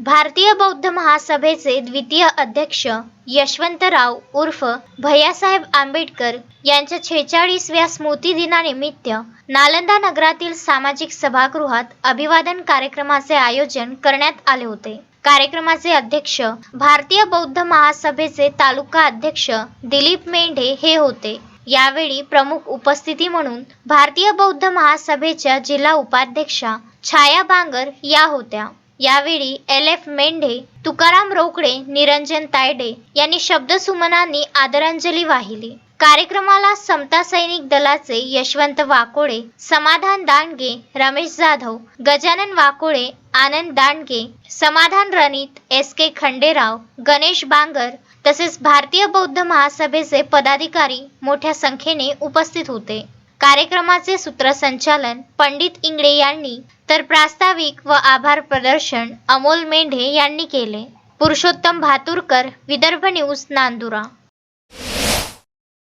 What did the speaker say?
भारतीय बौद्ध महासभेचे द्वितीय अध्यक्ष यशवंतराव उर्फ भैयासाहेब आंबेडकर यांच्या छेचाळीसव्या स्मृतिदिनानिमित्त नालंदा नगरातील सामाजिक सभागृहात अभिवादन कार्यक्रमाचे आयोजन करण्यात आले होते. कार्यक्रमाचे अध्यक्ष भारतीय बौद्ध महासभेचे तालुका अध्यक्ष दिलीप मेंढे हे होते. यावेळी प्रमुख उपस्थिती म्हणून भारतीय बौद्ध महासभेच्या जिल्हा उपाध्यक्षा छाया बांगर या होत्या. यावेळी एल एफ मेंढे तुकाराम रोकडे निरंजन तायडे यांनी शब्दसुमनांनी आदरांजली वाहिली. कार्यक्रमाला समता सैनिक दलाचे यशवंत वाकोळे समाधान दांडगे रमेश जाधव गजानन वाकोळे आनंद दांडगे समाधान रणित एस के खंडेराव गणेश बांगर तसेच भारतीय बौद्ध महासभेचे पदाधिकारी मोठ्या संख्येने उपस्थित होते. कार्यक्रमाचे सूत्रसंचालन पंडित इंगळे यांनी तर प्रास्ताविक व आभार प्रदर्शन अमोल मेंढे यांनी केले. पुरुषोत्तम भातुरकर विदर्भ न्यूज नांदुरा.